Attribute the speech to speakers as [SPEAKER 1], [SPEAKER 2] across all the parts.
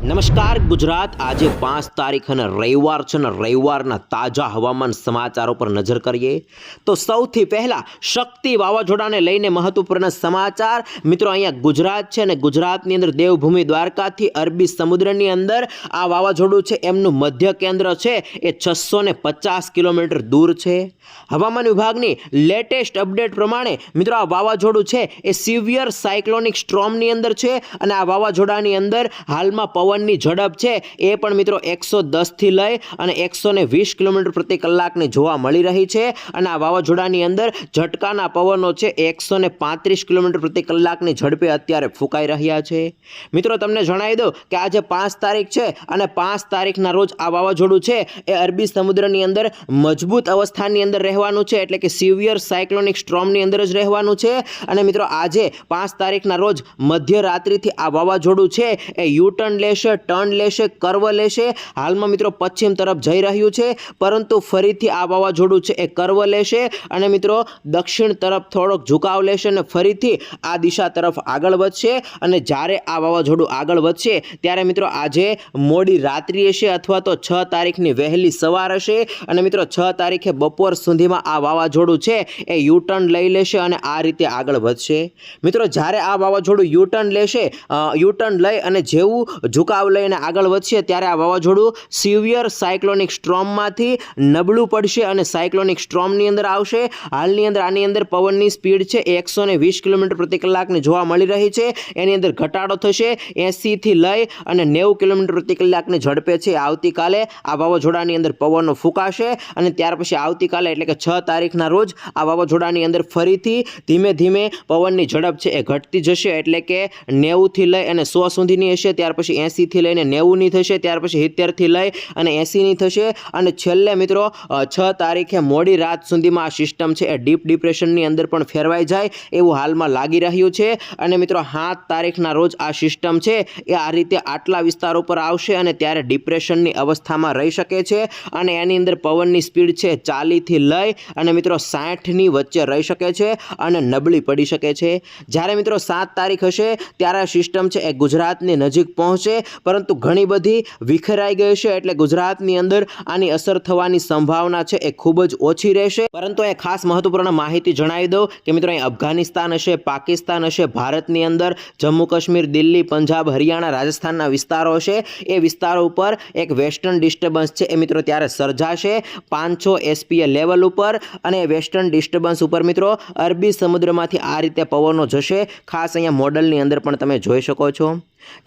[SPEAKER 1] નમસ્કાર, ગુજરાત. આજે પાંચ તારીખ અને રવિવાર છે ને રવિવારના તાજા હવામાન સમાચારો પર નજર કરીએ તો સૌથી પહેલાં શક્તિ વાવાઝોડાને લઈને મહત્વપૂર્ણ સમાચાર. મિત્રો, અહીંયા ગુજરાત છે ને ગુજરાતની અંદર દેવભૂમિ દ્વારકાથી અરબી સમુદ્રની અંદર આ વાવાઝોડું છે, એમનું મધ્ય કેન્દ્ર છે, એ છસો ને પચાસ કિલોમીટર દૂર છે. હવામાન વિભાગની લેટેસ્ટ અપડેટ પ્રમાણે મિત્રો, આ વાવાઝોડું છે, એ સિવિયર સાયક્લોનિક સ્ટ્રોમની અંદર છે અને આ વાવાઝોડાની અંદર હાલમાં પવનની ઝડપ છે, એ પણ મિત્રો એકસો દસથી લઈ અને એકસો ને વીસ કિલોમીટર પ્રતિ કલાકની જોવા મળી રહી છે. અને આ વાવાઝોડાની અંદર ઝટકાના પવનો છે, એકસો ને પાંત્રીસ કિલોમીટર પ્રતિ કલાકની ઝડપે અત્યારે ફૂંકાઈ રહ્યા છે. મિત્રો, તમને જણાવી દઉં કે આજે પાંચ તારીખ છે અને પાંચ તારીખના રોજ આ વાવાઝોડું છે, એ અરબી સમુદ્રની અંદર મજબૂત અવસ્થાની અંદર રહેવાનું છે, એટલે કે સિવિયર સાયક્લોનિક સ્ટ્રોમની અંદર જ રહેવાનું છે. અને મિત્રો, આજે પાંચ તારીખના રોજ મધ્યરાત્રિથી આ વાવાઝોડું છે, એ યુટર્ન લેશે ટર્ન લેશે, કર્વ લેશે. હાલમાં મિત્રો પશ્ચિમ તરફ જઈ રહ્યું છે, પરંતુ ફરીથી આ વાવાઝોડું છે એ કર્વ લેશે અને મિત્રો દક્ષિણ તરફ થોડોક ઝુકાવ લેશે અને ફરીથી આ દિશા તરફ આગળ વધશે. અને જ્યારે આ વાવાઝોડું આગળ વધશે, ત્યારે મિત્રો આજે મોડી રાત્રિ હશે અથવા તો છ તારીખની વહેલી સવાર હશે. અને મિત્રો છ તારીખે બપોર સુધીમાં આ વાવાઝોડું છે એ યુટર્ન લઈ લેશે અને આ રીતે આગળ વધશે. મિત્રો જ્યારે આ વાવાઝોડું યુટર્ન લેશે યુટર્ન લઈ અને જેવું ઝુકાવ લઈને આગળ વધશે, ત્યારે આ વાવાઝોડું સિવિયર સાયક્લોનિક સ્ટ્રોમમાંથી નબળું પડશે અને સાયક્લોનિક સ્ટ્રોમની અંદર આવશે. હાલની અંદર આની અંદર પવનની સ્પીડ છે એકસો ને વીસ કિલોમીટર પ્રતિ કલાકની જોવા મળી રહી છે. એની અંદર ઘટાડો થશે એંસીથી લઈ અને નેવું કિલોમીટર પ્રતિ કલાકની ઝડપે છે. આવતીકાલે આ વાવાઝોડાની અંદર પવનો ફૂંકાશે અને ત્યાર પછી આવતીકાલે એટલે કે છ તારીખના રોજ આ વાવાઝોડાની અંદર ફરીથી ધીમે ધીમે પવનની ઝડપ છે એ ઘટતી જશે એટલે કે નેવુંથી લઈ અને સો સુધીની હશે. ત્યાર પછી એંસીથી લઈને નેવુંની થશે, ત્યાર પછી સિત્તેરથી લઈ અને એંસીની થશે. અને છેલ્લે મિત્રો છ તારીખે મોડી રાત સુધીમાં આ સિસ્ટમ છે એ ડીપ ડિપ્રેશનની અંદર પણ ફેરવાઈ જાય એવું હાલમાં લાગી રહ્યું છે. અને મિત્રો, સાત તારીખના રોજ આ સિસ્ટમ છે એ આ રીતે આટલા વિસ્તારો પર આવશે અને ત્યારે ડિપ્રેશનની અવસ્થામાં રહી શકે છે. અને એની અંદર પવનની સ્પીડ છે ચાલીથી લઈ અને મિત્રો, સાઠની વચ્ચે રહી શકે છે અને નબળી પડી શકે છે. જ્યારે મિત્રો, સાત તારીખ હશે, ત્યારે આ સિસ્ટમ છે એ ગુજરાતની નજીક પહોંચે પરંતુ ઘણી બધી વિખેરાઈ ગઈ છે એટલે ગુજરાતની અંદર આની અસર થવાની સંભાવના છે એ ખૂબ જ ઓછી રહેશે. પરંતુ એ ખાસ મહત્વપૂર્ણ માહિતી જણાવી દઉં કે મિત્રો અહીં અફઘાનિસ્તાન હશે, પાકિસ્તાન હશે, ભારતની અંદર જમ્મુ કાશ્મીર, દિલ્હી, પંજાબ, હરિયાણા, રાજસ્થાનના વિસ્તારો છે એ વિસ્તારો ઉપર એક વેસ્ટર્ન ડિસ્ટર્બન્સ છે એ મિત્રો ત્યારે સર્જાશે પાંચસો એસપીએ લેવલ ઉપર અને વેસ્ટર્ન ડિસ્ટર્બન્સ ઉપર મિત્રો અરબી સમુદ્રમાંથી આ રીતે પવનો જશે. ખાસ અહીંયા મોડલની અંદર પણ તમે જોઈ શકો છો.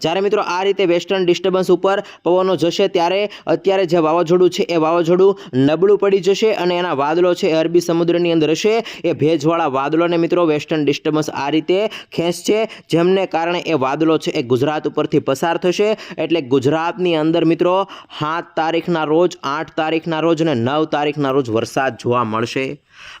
[SPEAKER 1] જ્યારે મિત્રો આ રીતે વેસ્ટર્ન ડિસ્ટર્બન્સ ઉપર પવનો જશે ત્યારે અત્યારે જે વાવાઝોડું છે, એ વાવાઝોડું નબળું પડી જશે અને એના વાદળો છે અરબી સમુદ્રની અંદર હશે. એ ભેજવાળા વાદળોને મિત્રો વેસ્ટર્ન ડિસ્ટર્બન્સ આ રીતે ખેંચશે, જેમને કારણે એ વાદળો છે, એ ગુજરાત ઉપરથી પસાર થશે. એટલે ગુજરાતની અંદર મિત્રો સાત તારીખના રોજ, આઠ તારીખના રોજ અને નવ તારીખના રોજ વરસાદ જોવા મળશે.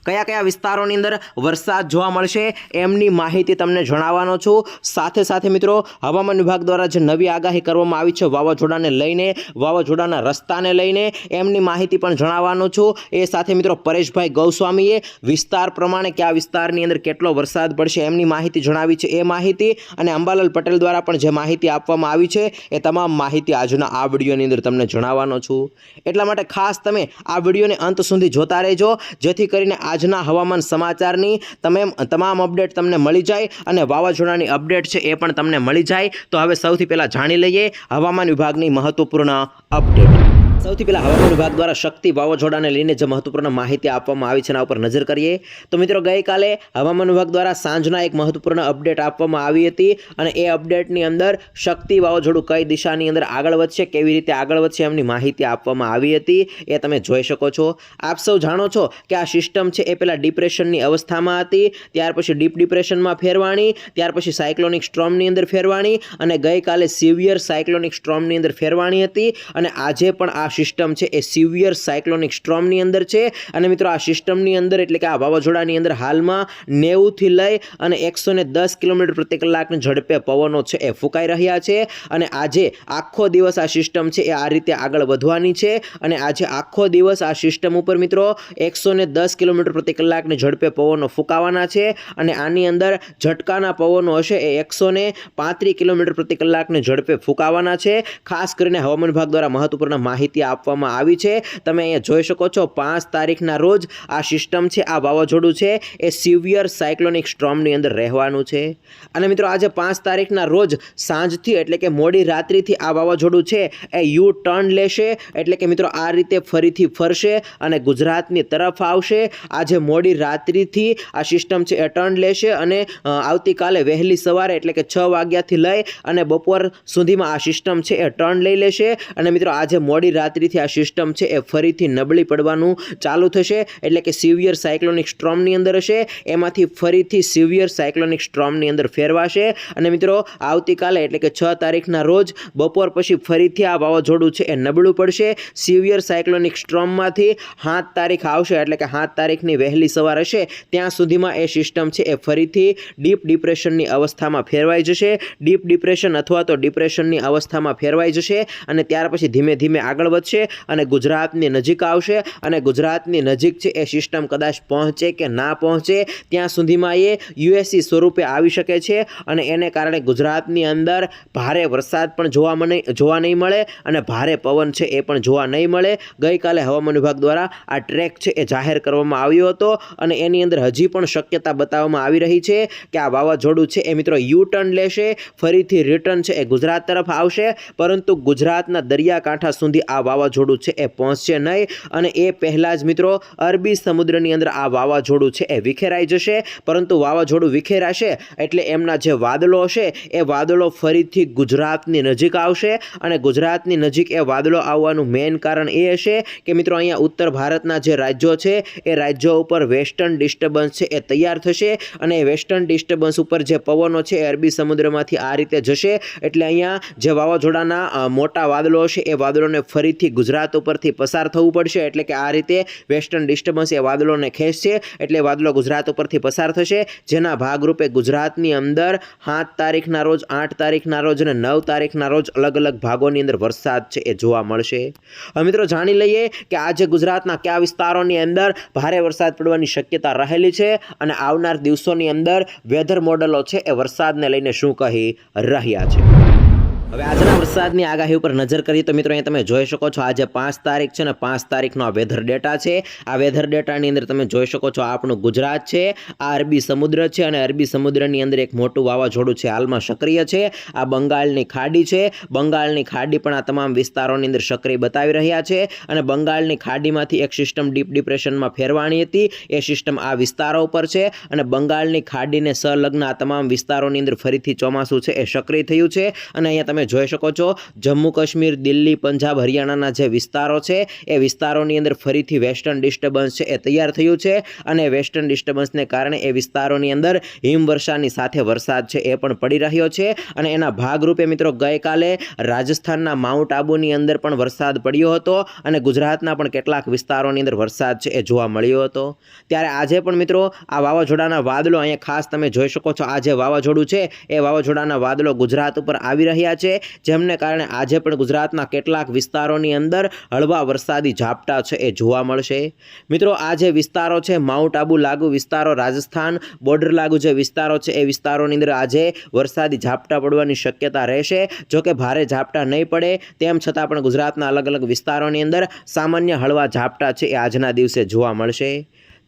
[SPEAKER 1] કયા કયા વિસ્તારોની અંદર વરસાદ જોવા મળશે એમની માહિતી તમને જણાવવાનો છું. સાથે સાથે મિત્રો, હવામાન વિભાગ દ્વારા જે નવી આગાહી કરવામાં આવી છે વાવાઝોડાને લઈને, વાવાઝોડાના રસ્તાને લઈને એમની માહિતી પણ જણાવવાનો છું. એ સાથે મિત્રો, પરેશભાઈ ગૌસ્વામીએ વિસ્તાર પ્રમાણે કયા વિસ્તારની અંદર કેટલો વરસાદ પડશે એમની માહિતી જણાવી છે. એ માહિતી અને અંબાલાલ પટેલ દ્વારા પણ જે માહિતી આપવામાં આવી છે, એ તમામ માહિતી આજના આ વિડીયોની અંદર તમને જણાવવાનો છું. એટલા માટે ખાસ તમે આ વિડીયોને અંત સુધી જોતા રહેજો, જેથી કરીને આજના હવામાન સમાચારની તમે તમામ અપડેટ તમને મળી જાય અને વાવાઝોડાની અપડેટ છે એ પણ તમને મળી જાય. તો હવે સૌથી પહેલાં જાણી લઈએ હવામાન વિભાગની મહત્વપૂર્ણ અપડેટ. સૌથી પહેલાં હવામાન વિભાગ દ્વારા શક્તિ વાવાઝોડાને લઈને જે મહત્વપૂર્ણ માહિતી આપવામાં આવી છે એના ઉપર નજર કરીએ. તો મિત્રો, ગઈકાલે હવામાન વિભાગ દ્વારા સાંજના એક મહત્વપૂર્ણ અપડેટ આપવામાં આવી હતી અને એ અપડેટની અંદર શક્તિ વાવાઝોડું કઈ દિશાની અંદર આગળ વધશે, કેવી રીતે આગળ વધશે એમની માહિતી આપવામાં આવી હતી એ તમે જોઈ શકો છો. આપ સૌ જાણો છો કે આ સિસ્ટમ છે એ પહેલાં ડિપ્રેશનની અવસ્થામાં હતી, ત્યાર પછી ડીપ ડિપ્રેશનમાં ફેરવાણી, ત્યાર પછી સાયક્લોનિક સ્ટ્રોમની અંદર ફેરવાણી અને ગઈકાલે સિવિયર સાયક્લોનિક સ્ટ્રોમની અંદર ફેરવાણી હતી અને આજે પણ આ આ સિસ્ટમ છે એ સિવિયર સાયક્લોનિક સ્ટ્રોમની અંદર છે. અને મિત્રો આ સિસ્ટમની અંદર એટલે કે આ વાવાઝોડાની અંદર હાલમાં નેવુંથી લઈ અને એકસો દસ કિલોમીટર પ્રતિ કલાકની ઝડપે પવનો છે એ ફૂંકાઈ રહ્યા છે. અને આજે આખો દિવસ આ સિસ્ટમ છે એ આ રીતે આગળ વધવાની છે. અને આજે આખો દિવસ આ સિસ્ટમ ઉપર મિત્રો એકસો દસ કિલોમીટર પ્રતિ કલાકની ઝડપે પવનો ફૂંકાવાના છે. અને આની અંદર ઝટકાના પવનો હશે એ એકસો પાંત્રીસ કિલોમીટર પ્રતિ કલાકની ઝડપે ફૂંકાવાના છે. ખાસ કરીને હવામાન વિભાગ દ્વારા મહત્વપૂર્ણ માહિતી આપવામાં આવી છે. તમે અહીંયા જોઈ શકો છો, પાંચ તારીખના રોજ આ સિસ્ટમ છે, આ વાવાઝોડું છે, એ સિવિયર સાયક્લોનિક સ્ટ્રોમની અંદર રહેવાનું છે. અને મિત્રો, આજે પાંચ તારીખના રોજ સાંજથી, એટલે કે મોડી રાત્રિથી આ વાવાઝોડું છે, એ યુ ટર્ન લેશે, એટલે કે મિત્રો, આ રીતે ફરીથી ફરશે અને ગુજરાતની તરફ આવશે. આજે મોડી રાત્રિથી આ સિસ્ટમ છે, એ ટર્ન લેશે અને આવતીકાલે વહેલી સવારે, એટલે કે છ વાગ્યાથી લઈ અને બપોર સુધીમાં આ સિસ્ટમ છે, એ ટર્ન લઈ લેશે. અને મિત્રો, આજે મોડી રાત્રિથી આ સિસ્ટમ છે એ ફરીથી નબળી પડવાનું ચાલુ થશે. એટલે કે સિવિયર સાયક્લોનિક સ્ટ્રોમની અંદર હશે. એમાંથી ફરીથી સિવિયર સાયક્લોનિક સ્ટ્રોમની અંદર ફેરવાશે. અને મિત્રો, આવતીકાલે એટલે કે છ તારીખના રોજ બપોર પછી ફરીથી આ વાવાઝોડું છે એ નબળું પડશે. સિવિયર સાયક્લોનિક સ્ટ્રોમમાંથી સાત તારીખ આવશે, એટલે કે સાત તારીખની વહેલી સવાર હશે. ત્યાં સુધીમાં એ સિસ્ટમ છે એ ફરીથી ડીપ ડિપ્રેશનની અવસ્થામાં ફેરવાઈ જશે. ડીપ ડિપ્રેશન અથવા તો ડિપ્રેશનની અવસ્થામાં ફેરવાઈ જશે. અને ત્યાર પછી ધીમે ધીમે આગળ વધશે અને ગુજરાતની નજીક આવશે અને ગુજરાતની નજીક છે એ સિસ્ટમ કદાચ પહોંચે કે ના પહોંચે, ત્યાં સુધીમાં એ યુએસસી સ્વરૂપે આવી શકે છે અને એને કારણે ગુજરાતની અંદર ભારે વરસાદ પણ જોવા મને, જોવા નહીં મળે અને ભારે પવન છે એ પણ જોવા નહીં મળે. ગઈકાલે હવામાન વિભાગ દ્વારા આ ટ્રેક છે એ જાહેર કરવામાં આવ્યો હતો અને એની અંદર હજી પણ શક્યતા બતાવવામાં આવી રહી છે કે આ વાવાઝોડું છે એ મિત્રો યુ ટર્ન લેશે, ફરીથી રિટર્ન છે એ ગુજરાત તરફ આવશે, પરંતુ ગુજરાતના દરિયાકાંઠા સુધી આ વાવાઝોડું છે, એ પહોંચશે નહીં. અને એ પહેલાં જ મિત્રો, અરબી સમુદ્રની અંદર આ વાવાઝોડું છે, એ વિખેરાઈ જશે. પરંતુ વાવાઝોડું વિખેરાશે એટલે એમના જે વાદળો હશે, એ વાદળો ફરીથી ગુજરાતની નજીક આવશે. અને ગુજરાતની નજીક એ વાદળો આવવાનું મેઇન કારણ એ હશે કે મિત્રો, અહીંયા ઉત્તર ભારતના જે રાજ્યો છે, એ રાજ્યો ઉપર વેસ્ટર્ન ડિસ્ટર્બન્સ છે, એ તૈયાર થશે. અને વેસ્ટર્ન ડિસ્ટર્બન્સ ઉપર જે પવનો છે, એ અરબી સમુદ્રમાંથી આ રીતે જશે. એટલે અહીંયા જે વાવાઝોડાના મોટા વાદળો હશે, એ વાદળોને ફરીથી ગુજરાત ઉપરથી પસાર થવું પડશે. એટલે કે આ રીતે વેસ્ટર્ન ડિસ્ટર્બન્સ એ વાદળોને ખેંચશે. એટલે વાદળો ગુજરાત ઉપરથી પસાર થશે. જેના ભાગરૂપે ગુજરાતની અંદર સાત તારીખના રોજ, આઠ તારીખના રોજ અને નવ તારીખના રોજ અલગ અલગ ભાગોની અંદર વરસાદ છે એ જોવા મળશે. હવે મિત્રો જાણી લઈએ કે આજે ગુજરાતના કયા વિસ્તારોની અંદર ભારે વરસાદ પડવાની શક્યતા રહેલી છે અને આવનાર દિવસોની અંદર વેધર મોડલો છે એ વરસાદને લઈને શું કહી રહ્યા છે. હવે આજના વરસાદની આગાહી ઉપર નજર કરીએ તો મિત્રો અહીંયા તમે જોઈ શકો છો, આજે પાંચ તારીખ છે ને પાંચ તારીખનો આ વેધર ડેટા છે. આ વેધર ડેટાની અંદર તમે જોઈ શકો છો આપણું ગુજરાત છે, આ અરબી સમુદ્ર છે અને અરબી સમુદ્રની અંદર એક મોટું વાવાઝોડું છે, હાલમાં સક્રિય છે. આ બંગાળની ખાડી છે, બંગાળની ખાડી પણ આ તમામ વિસ્તારોની અંદર સક્રિય બતાવી રહ્યા છે અને બંગાળની ખાડીમાંથી એક સિસ્ટમ ડીપ ડિપ્રેશનમાં ફેરવાણી હતી. એ સિસ્ટમ આ વિસ્તારો ઉપર છે અને બંગાળની ખાડીને સંલગ્ન આ તમામ વિસ્તારોની અંદર ફરીથી ચોમાસું છે એ સક્રિય થયું છે અને અહીંયા તમે જોઈ શકો છો, જમ્મુ કાશ્મીર, દિલ્હી, પંજાબ, હરિયાણાના જે વિસ્તારો છે, એ વિસ્તારોની અંદર ફરીથી વેસ્ટર્ન ડિસ્ટર્બન્સ છે એ તૈયાર થયું છે અને વેસ્ટર્ન ડિસ્ટર્બન્સને કારણે એ વિસ્તારોની અંદર હિમવર્ષાની સાથે વરસાદ છે એ પણ પડી રહ્યો છે અને એના ભાગરૂપે મિત્રો ગઈકાલે રાજસ્થાનના માઉન્ટ આબુની અંદર પણ વરસાદ પડ્યો હતો અને ગુજરાતના પણ કેટલાક વિસ્તારોની અંદર વરસાદ છે એ જોવા મળ્યો હતો. ત્યારે આજે પણ મિત્રો આ વાવાઝોડાના વાદળો અહીંયા ખાસ તમે જોઈ શકો છો, આ જે વાવાઝોડું છે એ વાવાઝોડાના વાદળો ગુજરાત ઉપર આવી રહ્યા છે જેમને કારણે આજે પણ ગુજરાતના કેટલાક વિસ્તારોની અંદર હળવા વરસાદી ઝાપટા છે એ જોવા મળશે. મિત્રો, આ જે વિસ્તારો છે, માઉન્ટ આબુ લાગુ વિસ્તારો, રાજસ્થાન બોર્ડર લાગુ જે વિસ્તારો છે, એ વિસ્તારોની અંદર આજે વરસાદી ઝાપટા પડવાની શક્યતા રહેશે. જોકે ભારે ઝાપટા નહીં પડે, તેમ છતાં પણ ગુજરાતના અલગ અલગ વિસ્તારોની અંદર સામાન્ય હળવા ઝાપટા છે એ આજના દિવસે જોવા મળશે.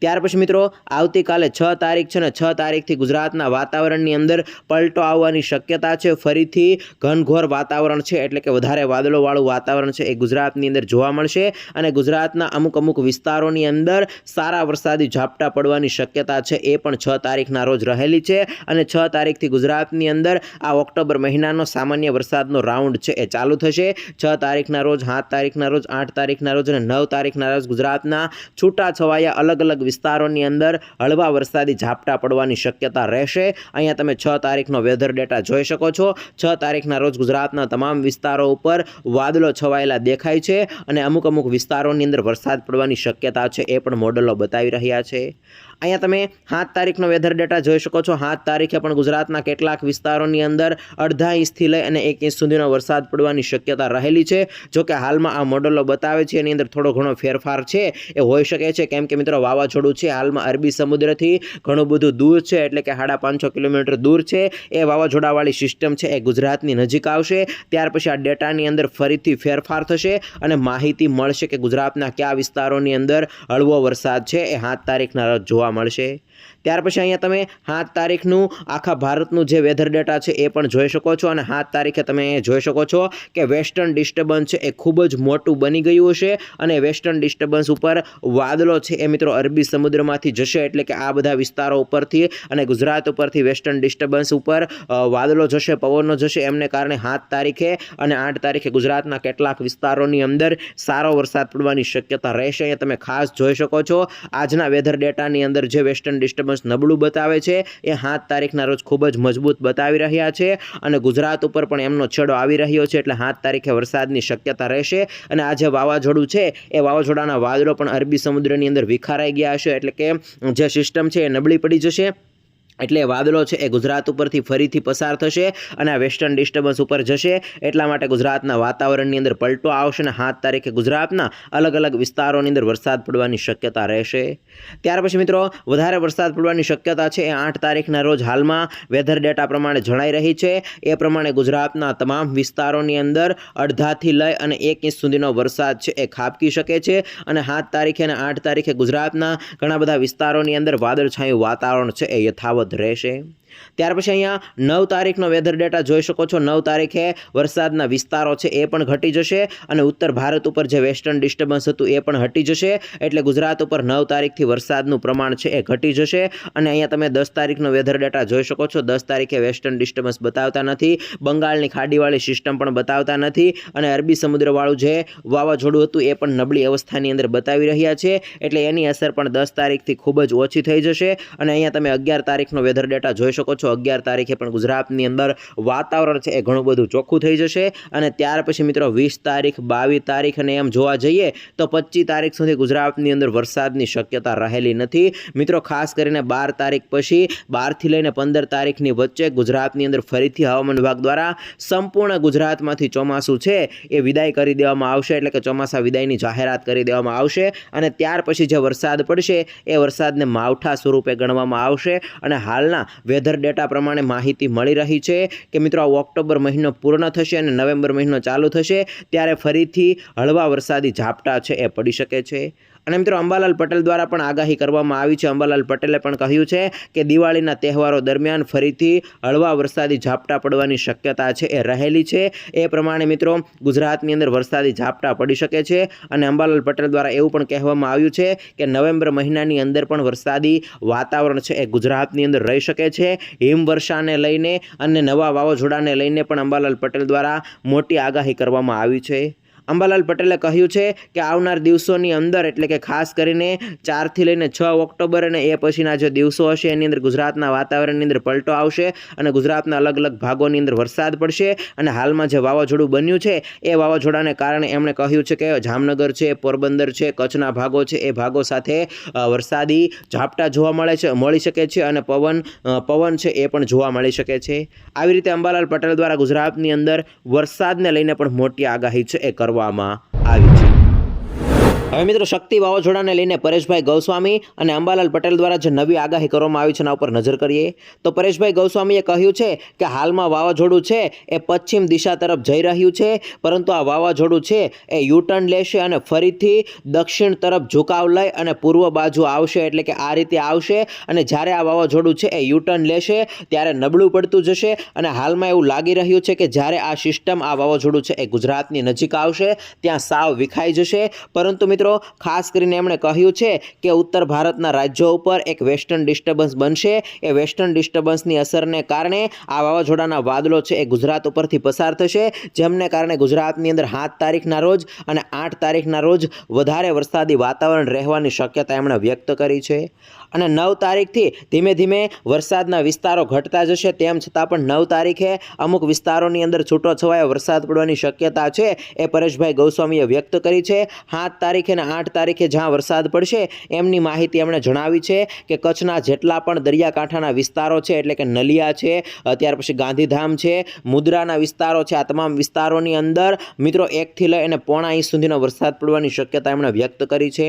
[SPEAKER 1] ત્યાર પછી મિત્રો, આવતીકાલે છ તારીખ છે ને છ તારીખથી ગુજરાતના વાતાવરણની અંદર પલટો આવવાની શક્યતા છે. ફરીથી ઘનઘોર વાતાવરણ છે, એટલે કે વધારે વાદળોવાળું વાતાવરણ છે એ ગુજરાતની અંદર જોવા મળશે અને ગુજરાતના અમુક અમુક વિસ્તારોની અંદર સારા વરસાદી ઝાપટા પડવાની શક્યતા છે એ પણ છ તારીખના રોજ રહેલી છે અને છ તારીખથી ગુજરાતની અંદર આ ઓક્ટોબર મહિનાનો સામાન્ય વરસાદનો રાઉન્ડ છે એ ચાલુ થશે. છ તારીખના રોજ, સાત તારીખના રોજ, આઠ તારીખના રોજ અને નવ તારીખના રોજ ગુજરાતના છૂટા છવાયા અલગ અલગ વિસ્તારોની અંદર હળવા વરસાદી ઝાપટા પડવાની શક્યતા રહેશે. અહીંયા તમે છ તારીખનો વેધર ડેટા જોઈ શકો છો. છ તારીખના રોજ ગુજરાતના તમામ વિસ્તારો ઉપર વાદળો છવાયેલા દેખાય છે અને અમુક અમુક વિસ્તારોની અંદર વરસાદ પડવાની શક્યતા છે એ પણ મોડલો બતાવી રહ્યા છે. અહીંયા તમે સાત તારીખનો વેધર ડેટા જોઈ શકો છો. સાત તારીખે પણ ગુજરાતના કેટલાક વિસ્તારોની અંદર અડધા ઇંચથી લઈ અને એક ઇંચ સુધીનો વરસાદ પડવાની શક્યતા રહેલી છે. જો કે હાલમાં આ મોડલો બતાવે છે, એની અંદર થોડો ઘણો ફેરફાર છે. એ હોઈ શકે છે. કેમ કે મિત્રો, વાવાઝોડું છે. હાલમાં અરબી સમુદ્રથી ઘણું બધું દૂર છે, એટલે કે સાડા પાંચસો કિલોમીટર દૂર છે. એ વાવાઝોડાવાળી સિસ્ટમ છે, એ ગુજરાતની નજીક આવશે. ત્યાર પછી આ ડેટાની અંદર ફરીથી ફેરફાર થશે અને માહિતી મળશે કે ગુજરાતના કયા વિસ્તારોની અંદર હળવો વરસાદ છે. એ સાત તારીખના રોજ જોવા મળશે. ત્યાર પછી અહીંયા તમે સાત તારીખનું આખા ભારતનું જે વેધર ડેટા છે એ પણ જોઈ શકો છો અને સાત તારીખે તમે જોઈ શકો છો કે વેસ્ટર્ન ડિસ્ટર્બન્સ છે એ ખૂબ જ મોટું બની ગયું હશે અને વેસ્ટર્ન ડિસ્ટર્બન્સ ઉપર વાદળો છે એ મિત્રો અરબી સમુદ્રમાંથી જશે એટલે કે આ બધા વિસ્તારો ઉપરથી અને ગુજરાત ઉપરથી વેસ્ટર્ન ડિસ્ટર્બન્સ ઉપર વાદળો જશે, પવનો જશે એમને કારણે સાત તારીખે અને આઠ તારીખે ગુજરાતના કેટલાક વિસ્તારોની અંદર સારો વરસાદ પડવાની શક્યતા રહેશે. અહીંયા તમે ખાસ જોઈ શકો છો. આજના વેધર ડેટાની અંદર જે વેસ્ટર્ન ડિસ્ટર્બન્સ નબળું બતાવે છે. એ સાત તારીખના રોજ ખૂબ જ મજબૂત બતાવી રહ્યા છે અને ગુજરાત ઉપર પણ એમનો છેડો આવી રહ્યો છે એટલે સાત તારીખે વરસાદની શક્યતા રહેશે અને આ જે વાવાઝોડું છે, એ વાવાઝોડાના વાદળો પણ અરબી સમુદ્રની અંદર વિખારાઈ ગયા હશે એટલે કે જે સિસ્ટમ છે એ નબળી પડી જશે. એટલે વાદળો છે એ ગુજરાત ઉપરથી ફરીથી પસાર થશે અને આ વેસ્ટર્ન ડિસ્ટર્બન્સ ઉપર જશે. એટલા માટે ગુજરાતના વાતાવરણની અંદર પલટો આવશે અને સાત તારીખે ગુજરાતના અલગ અલગ વિસ્તારોની અંદર વરસાદ પડવાની શક્યતા રહેશે. ત્યાર પછી મિત્રો, વધારે વરસાદ પડવાની શક્યતા છે એ આઠ તારીખના રોજ હાલમાં. વેધર ડેટા પ્રમાણે જણાઈ રહી છે. એ પ્રમાણે ગુજરાતના તમામ વિસ્તારોની અંદર અડધાથી લઈ અને એક ઇંચ સુધીનો વરસાદ છે એ ખાબકી શકે છે. અને સાત તારીખે અને આઠ તારીખે ગુજરાતના ઘણા બધા વિસ્તારોની અંદર વાદળછાયું વાતાવરણ છે એ યથાવત રહેશે ત્યાર પછી અહીંયા નવ તારીખનો વેધર ડેટા જોઈ શકો છો. નવ તારીખે વરસાદના વિસ્તારો છે એ પણ ઘટી જશે અને ઉત્તર ભારત ઉપર જે વેસ્ટર્ન ડિસ્ટર્બન્સ હતું એ પણ હટી જશે. એટલે ગુજરાત ઉપર નવ તારીખથી વરસાદનું પ્રમાણ છે એ ઘટી જશે. અને અહીંયા તમે દસ તારીખનો વેધર ડેટા જોઈ શકો છો. દસ તારીખે વેસ્ટર્ન ડિસ્ટર્બન્સ બતાવતા નથી. બંગાળની ખાડીવાળી સિસ્ટમ પણ બતાવતા નથી. અને અરબી સમુદ્રવાળું જે વાવાઝોડું હતું એ પણ નબળી અવસ્થાની અંદર બતાવી રહ્યા છે. એટલે એની અસર પણ દસ તારીખથી ખૂબ જ ઓછી થઈ જશે. અને અહીંયા તમે અગિયાર તારીખનો વેધર ડેટા જોઈ શકો છો. અગિયાર તારીખે પણ ગુજરાતની અંદર વાતાવરણ છે એ ઘણું બધું ચોખ્ખું થઈ જશે. અને ત્યાર પછી મિત્રો વીસ તારીખ, બાવીસ તારીખ અને એમ જોવા જઈએ તો પચીસ તારીખ સુધી ગુજરાતની અંદર વરસાદની શક્યતા રહેલી નથી. મિત્રો ખાસ કરીને બાર તારીખ પછી, બારથી લઈને પંદર તારીખની વચ્ચે ગુજરાતની અંદર ફરીથી હવામાન વિભાગ દ્વારા સંપૂર્ણ ગુજરાતમાંથી ચોમાસું છે એ વિદાય કરી દેવામાં આવશે. એટલે કે ચોમાસા વિદાયની જાહેરાત કરી દેવામાં આવશે. અને ત્યાર પછી જે વરસાદ પડશે એ વરસાદને માવઠા સ્વરૂપે ગણવામાં આવશે. અને હાલના વેધર ડેટા પ્રમાણે માહિતી મળી રહી છે કે મિત્રો આ ઓક્ટોબર મહિનો પૂર્ણ થશે અને નવેમ્બર મહિનો ચાલુ થશે, ત્યારે ફરીથી હળવા વરસાદી ઝાપટા છે એ પડી શકે છે. અને મિત્રો અંબાલાલ પટેલ દ્વારા પણ આગાહી કરવામાં આવી છે. અંબાલાલ પટેલે પણ કહ્યું છે કે દિવાળીના તહેવારો દરમિયાન ફરીથી હળવા વરસાદી ઝાપટા પડવાની શક્યતા છે, એ રહેલી છે. એ પ્રમાણે મિત્રો ગુજરાતની અંદર વરસાદી ઝાપટા પડી શકે છે અને અંબાલાલ પટેલ દ્વારા એવું પણ કહેવામાં આવ્યું છે કે નવેમ્બર મહિનાની અંદર પણ વરસાદી વાતાવરણ છે, એ ગુજરાતની અંદર રહી શકે છે. હિમવર્ષાને લઈને અને નવા વાવાઝોડાને લઈને પણ અંબાલાલ પટેલ દ્વારા મોટી આગાહી કરવામાં આવી છે. અંબાલાલ પટેલે કહ્યું છે કે આવનાર દિવસોની અંદર, એટલે કે ખાસ કરીને ચારથી લઈને છ ઓક્ટોબર અને એ પછીના જે દિવસો હશે, એની અંદર ગુજરાતના વાતાવરણની અંદર પલટો આવશે અને ગુજરાતના અલગ અલગ ભાગોની અંદર વરસાદ પડશે અને હાલમાં જે વાવાઝોડું બન્યું છે, એ વાવાઝોડાને કારણે એમણે કહ્યું છે કે જામનગર છે, પોરબંદર છે, કચ્છના ભાગો છે, એ ભાગો સાથે વરસાદી ઝાપટા જોવા મળે છે, મળી શકે છે અને પવન પવન છે એ પણ જોવા મળી શકે છે. આવી રીતે અંબાલાલ પટેલ દ્વારા ગુજરાતની અંદર વરસાદને લઈને પણ મોટી આગાહી છે, એ કરવામાં આવી છે હવે મિત્રો, શક્તિ વાવાઝોડાને લઈને પરેશભાઈ ગૌસ્વામી અને અંબાલાલ પટેલ દ્વારા જે નવી આગાહી કરવામાં આવી છે એના ઉપર નજર કરીએ. તો પરેશભાઈ ગૌસ્વામીએ કહ્યું છે કે હાલમાં વાવાઝોડું છે એ પશ્ચિમ દિશા તરફ જઈ રહ્યું છે, પરંતુ આ વાવાઝોડું છે એ યુટર્ન લેશે અને ફરીથી દક્ષિણ તરફ ઝુકાવ લઈ અને પૂર્વ બાજુ આવશે, એટલે કે આ રીતે આવશે. અને જ્યારે આ વાવાઝોડું છે એ યુટર્ન લેશે, ત્યારે નબળું પડતું જશે. અને હાલમાં એવું લાગી રહ્યું છે કે જ્યારે આ સિસ્ટમ આ વાવાઝોડું છે એ ગુજરાતની નજીક આવશે, ત્યાં સાવ વિખાઈ જશે. પરંતુ મિત્રો, ખાસ કરીને એમણે કહ્યું છે કે ઉત્તર ભારતના રાજ્યો ઉપર એક વેસ્ટર્ન ડિસ્ટર્બન્સ બનશે. એ વેસ્ટર્ન ડિસ્ટર્બન્સની અસરને કારણે આ વાવાઝોડાના વાદળો છે એ ગુજરાત ઉપરથી પસાર થશે, જેમને કારણે ગુજરાતની અંદર સાત તારીખના રોજ અને આઠ તારીખના રોજ વધારે વરસાદી વાતાવરણ રહેવાની શક્યતા એમણે વ્યક્ત કરી છે. અને નવ તારીખથી ધીમે ધીમે વરસાદના વિસ્તારો ઘટતા જશે. તેમ છતાં પણ નવ તારીખે અમુક વિસ્તારોની અંદર છૂટો છવાયો વરસાદ પડવાની શક્યતા છે. એ પરેશભાઈ ગૌસ્વામીએ વ્યક્ત કરી છે. સાત તારીખે અને આઠ તારીખે જ્યાં વરસાદ પડશે, એમની માહિતી એમણે જણાવી છે કે કચ્છના જેટલા પણ દરિયાકાંઠાના વિસ્તારો છે, એટલે કે નલિયા છે, ત્યાર પછી ગાંધીધામ છે, મુદ્રાના વિસ્તારો છે, આ તમામ વિસ્તારોની અંદર મિત્રો એકથી લઈ અને પોણા ઇંચ સુધીનો વરસાદ પડવાની શક્યતા એમણે વ્યક્ત કરી છે.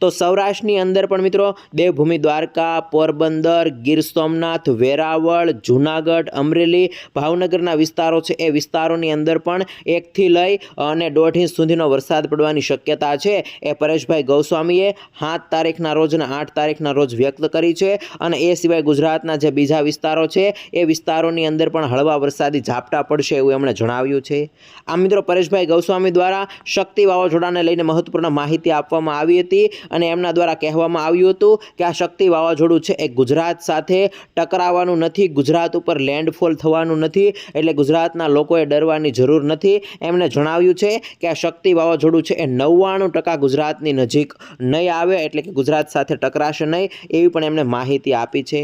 [SPEAKER 1] તો સૌરાષ્ટ્રની અંદર પણ મિત્રો દેવભૂમિ દ્વારકા, પોરબંદર, ગીર સોમનાથ, વેરાવળ, જુનાગઢ, અમરેલી ભાવનગરના વિસ્તારો છે. એ વિસ્તારોની અંદર પણ એકથી લઈ અને દોઢ ઇંચ સુધીનો વરસાદ પડવાની શક્યતા છે. એ પરેશભાઈ ગૌસ્વામીએ સાત તારીખના રોજ અને આઠ તારીખના રોજ વ્યક્ત કરી છે અને એ સિવાય ગુજરાતના જે બીજા વિસ્તારો છે, એ વિસ્તારોની અંદર પણ હળવા વરસાદી ઝાપટા પડશે એવું એમણે જણાવ્યું છે. આ મિત્રો, પરેશભાઈ ગૌસ્વામી દ્વારા શક્તિ વાવાઝોડાને લઈને મહત્વપૂર્ણ માહિતી આપવામાં આવી હતી અને એમના દ્વારા કહેવામાં આવ્યું હતું કે આ શક્તિ વાવાઝોડું છે એ ગુજરાત સાથે ટકરાવાનું નથી. ગુજરાત ઉપર લેન્ડફોલ થવાનું નથી એટલે ગુજરાતના લોકોએ ડરવાની જરૂર નથી. એમણે જણાવ્યું છે કે આ શક્તિ વાવાઝોડું છે એ નવ્વાણું ટકા ગુજરાતની નજીક નહીં આવે એટલે કે ગુજરાત સાથે ટકરાશે નહીં એવી પણ એમણે માહિતી આપી છે.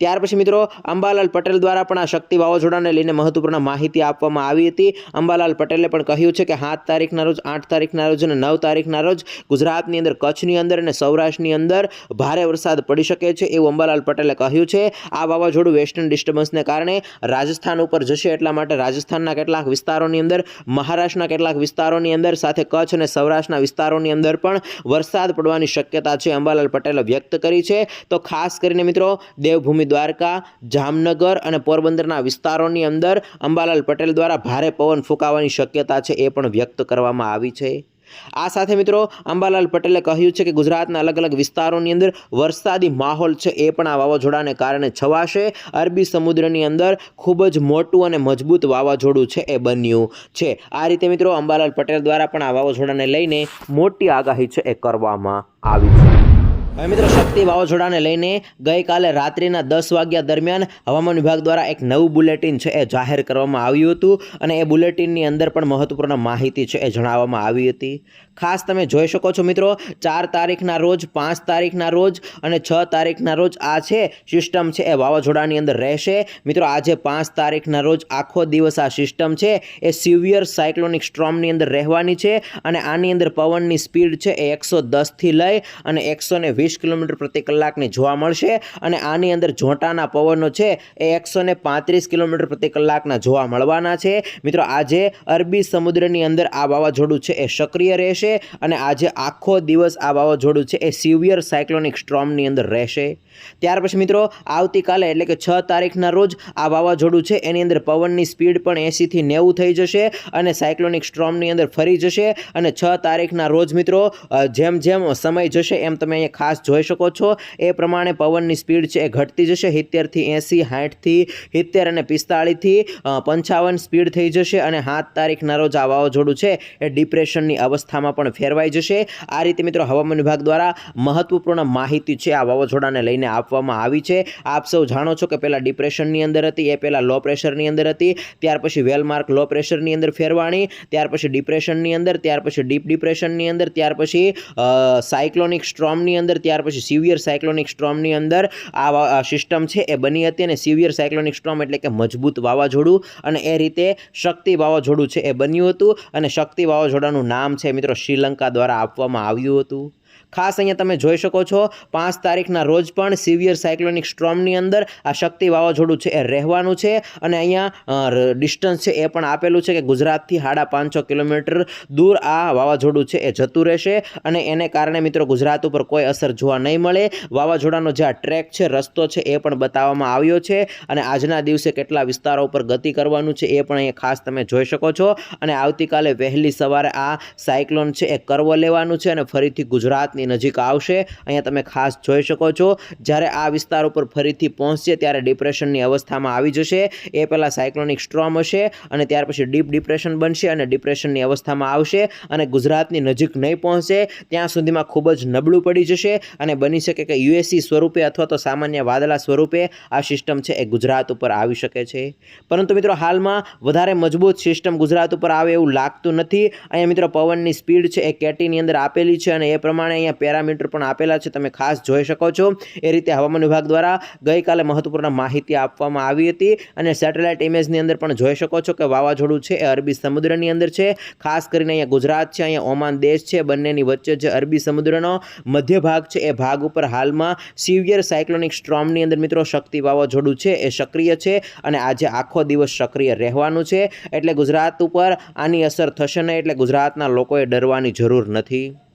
[SPEAKER 1] ત્યાર પછી મિત્રો, અંબાલાલ પટેલ દ્વારા પણ આ શક્તિ વાવાઝોડાને લઈને મહત્વપૂર્ણ માહિતી આપવામાં આવી હતી. અંબાલાલ પટેલે પણ કહ્યું છે કે સાત તારીખના રોજ, આઠ તારીખના રોજ અને નવ તારીખના રોજ ગુજરાતની અંદર, કચ્છની અંદર અને સૌરાષ્ટ્રની અંદર ભારે વરસાદ પડી શકે છે એવું અંબાલાલ પટેલે કહ્યું છે. આ વાવાઝોડું વેસ્ટર્ન ડિસ્ટર્બન્સને કારણે રાજસ્થાન ઉપર જશે એટલા માટે રાજસ્થાનના કેટલાક વિસ્તારોની અંદર, મહારાષ્ટ્રના કેટલાક વિસ્તારોની અંદર, સાથે કચ્છ અને સૌરાષ્ટ્રના વિસ્તારોની અંદર પણ વરસાદ પડવાની શક્યતા છે, અંબાલાલ પટેલે વ્યક્ત કરી છે. તો ખાસ કરીને મિત્રો, દેવભૂમિ દ્વારકા, જામનગર અને પોરબંદરના વિસ્તારોની અંદર અંબાલાલ પટેલ દ્વારા ભારે પવન ફૂંકાવાની શક્યતા છે એ પણ વ્યક્ત કરવામાં આવી છે. આ સાથે મિત્રો, અંબાલાલ પટેલે કહ્યું છે કે ગુજરાતના અલગ અલગ વિસ્તારોની અંદર વરસાદી માહોલ છે એ પણ આ વાવાઝોડાને કારણે છવાશે. અરબી સમુદ્રની અંદર ખૂબ જ મોટું અને મજબૂત વાવાઝોડું છે એ બન્યું છે. આ રીતે મિત્રો, અંબાલાલ પટેલ દ્વારા પણ આ વાવાઝોડાને લઈને મોટી આગાહી છે એ કરવામાં આવી છે. હવે મિત્રો, શક્તિ વાવાઝોડાને લઈને ગઈકાલે રાત્રિના દસ વાગ્યા દરમિયાન હવામાન વિભાગ દ્વારા એક નવું બુલેટિન છે એ જાહેર કરવામાં આવ્યું હતું અને એ બુલેટિનની અંદર પણ મહત્વપૂર્ણ માહિતી છે એ જણાવવામાં આવી હતી. ખાસ તમે જોઈ શકો છો મિત્રો, ચાર તારીખના રોજ, પાંચ તારીખના રોજ અને છ તારીખના રોજ આ છે સિસ્ટમ છે એ વાવાઝોડાની અંદર રહેશે. મિત્રો, આજે પાંચ તારીખના રોજ આખો દિવસ આ સિસ્ટમ છે એ સિવિયર સાયક્લોનિક સ્ટ્રોમની અંદર રહેવાની છે અને આની અંદર પવનની સ્પીડ છે એ એકસો દસથી લઈ અને એકસો ને વીસ કિલોમીટર પ્રતિ કલાકની જોવા મળશે અને આની અંદર જોટાના પવનો છે એ એકસો પાંત્રીસ કિલોમીટર પ્રતિ કલાકના જોવા મળવાના છે. મિત્રો, આજે અરબી સમુદ્રની અંદર આ વાવાઝોડું છે એ સક્રિય રહેશે અને આજે આખો દિવસ આ વાવાઝોડું છે એ સિવિયર સાયક્લોનિક સ્ટ્રોમની અંદર રહેશે. ત્યાર પછી મિત્રો, આવતીકાલે એટલે કે છ તારીખના રોજ આ વાવાઝોડું છે એની અંદર પવનની સ્પીડ પણ એંસીથી નેવું થઈ જશે અને સાયક્લોનિક સ્ટ્રોમની અંદર ફરી જશે અને છ તારીખના રોજ મિત્રો જેમ જેમ સમય જશે એમ તમે અહીંયા ખાસ જોઈ શકો છો. એ પ્રમાણે પવનની સ્પીડ છે એ ઘટતી જશે. સિત્તેરથી એંસી, સાઠથી સિત્તેર અને પિસ્તાળીસથી પંચાવન સ્પીડ થઈ જશે અને સાત તારીખના રોજ આ વાવાઝોડું છે એ ડિપ્રેશનની અવસ્થામાં પણ ફેરવાઈ જશે. આ રીતે મિત્રો હવામાન વિભાગ દ્વારા મહત્વપૂર્ણ માહિતી છે આ વાવાઝોડાને લઈને આપવામાં આવી છે. આપ સૌ જાણો છો કે પહેલાં ડિપ્રેશનની અંદર હતી, એ પહેલાં લો પ્રેશરની અંદર હતી, ત્યાર પછી વેલમાર્ક લો પ્રેશરની અંદર ફેરવાણી, ત્યાર પછી ડિપ્રેશનની અંદર, ત્યાર પછી ડીપ ડિપ્રેશનની અંદર, ત્યાર પછી સાયક્લોનિક સ્ટ્રોમની અંદર ત્યાર પછી સિવિયર સાયક્લોનિક સ્ટ્રોમની અંદર આ સિસ્ટમ છે એ બની હતી અને સિવિયર સાયક્લોનિક સ્ટ્રોમ એટલે કે મજબૂત વાવાઝોડું અને એ રીતે શક્તિ વાવાઝોડું છે એ બન્યું હતું અને શક્તિ વાવાઝોડાનું નામ છે મિત્રો શ્રીલંકા દ્વારા આપવામાં આવ્યું હતું. ખાસ અહીંયા તમે જોઈ શકો છો, પાંચ તારીખના રોજ પણ સિવિયર સાયક્લોનિક સ્ટ્રોમની અંદર આ શક્તિ વાવાઝોડું છે એ રહેવાનું છે અને અહીંયા ડિસ્ટન્સ છે એ પણ આપેલું છે કે ગુજરાતથી સાડા પાંચસો કિલોમીટર દૂર આ વાવાઝોડું છે એ જતું રહેશે અને એને કારણે મિત્રો ગુજરાત ઉપર કોઈ અસર જોવા નહીં મળે. વાવાઝોડાનો જે આ ટ્રેક છે, રસ્તો છે એ પણ બતાવવામાં આવ્યો છે અને આજના દિવસે કેટલા વિસ્તારો ઉપર ગતિ કરવાનું છે એ પણ અહીંયા ખાસ તમે જોઈ શકો છો અને આવતીકાલે વહેલી સવારે આ સાયક્લોન છે એ કરવો લેવાનું છે અને ફરીથી ગુજરાતની ગુજરાતની નજીક આવશે. અહીંયા તમે ખાસ જોઈ શકો છો. જ્યારે આ વિસ્તાર ઉપર ફરીથી પહોંચશે, ત્યારે ડિપ્રેશનની અવસ્થામાં આવી જશે. એ પહેલાં સાયક્લોનિક સ્ટ્રોમ હશે અને ત્યાર પછી ડીપ ડિપ્રેશન બનશે અને ડિપ્રેશનની અવસ્થામાં આવશે અને ગુજરાતની નજીક નહીં પહોંચે ત્યાં સુધીમાં ખૂબ જ નબળું પડી જશે અને બની શકે કે યુએસસી સ્વરૂપે અથવા તો સામાન્ય વાદળા સ્વરૂપે આ સિસ્ટમ છે એ ગુજરાત ઉપર આવી શકે છે. પરંતુ મિત્રો હાલમાં વધારે મજબૂત સિસ્ટમ ગુજરાત ઉપર આવે એવું લાગતું નથી. અહીંયા મિત્રો પવનની સ્પીડ છે એ કેટીની અંદર આપેલી છે અને એ પ્રમાણે અહીંયા પેરામીટર પણ આપેલા છે, તમે ખાસ જોઈ શકો છો. એ રીતે હવામાન વિભાગ દ્વારા ગઈકાલે મહત્વપૂર્ણ માહિતી આપવામાં આવી હતી અને સેટેલાઇટ ઇમેજની અંદર પણ જોઈ શકો છો કે વાવાઝોડું છે, એ અરબી સમુદ્રની અંદર છે. ખાસ કરીને અહીંયા ગુજરાત છે, અહીંયા ઓમાન દેશ છે, બંનેની વચ્ચે જે અરબી સમુદ્રનો મધ્ય ભાગ છે, એ ભાગ ઉપર હાલમાં સિવિયર સાયક્લોનિક સ્ટ્રોમની અંદર મિત્રો શક્તિ વાવાઝોડું છે, એ સક્રિય છે અને આજે આખો દિવસ સક્રિય રહેવાનું છે. એટલે ગુજરાત ઉપર આની અસર થશે નહીં, એટલે ગુજરાતના લોકોએ ડરવાની જરૂર નથી.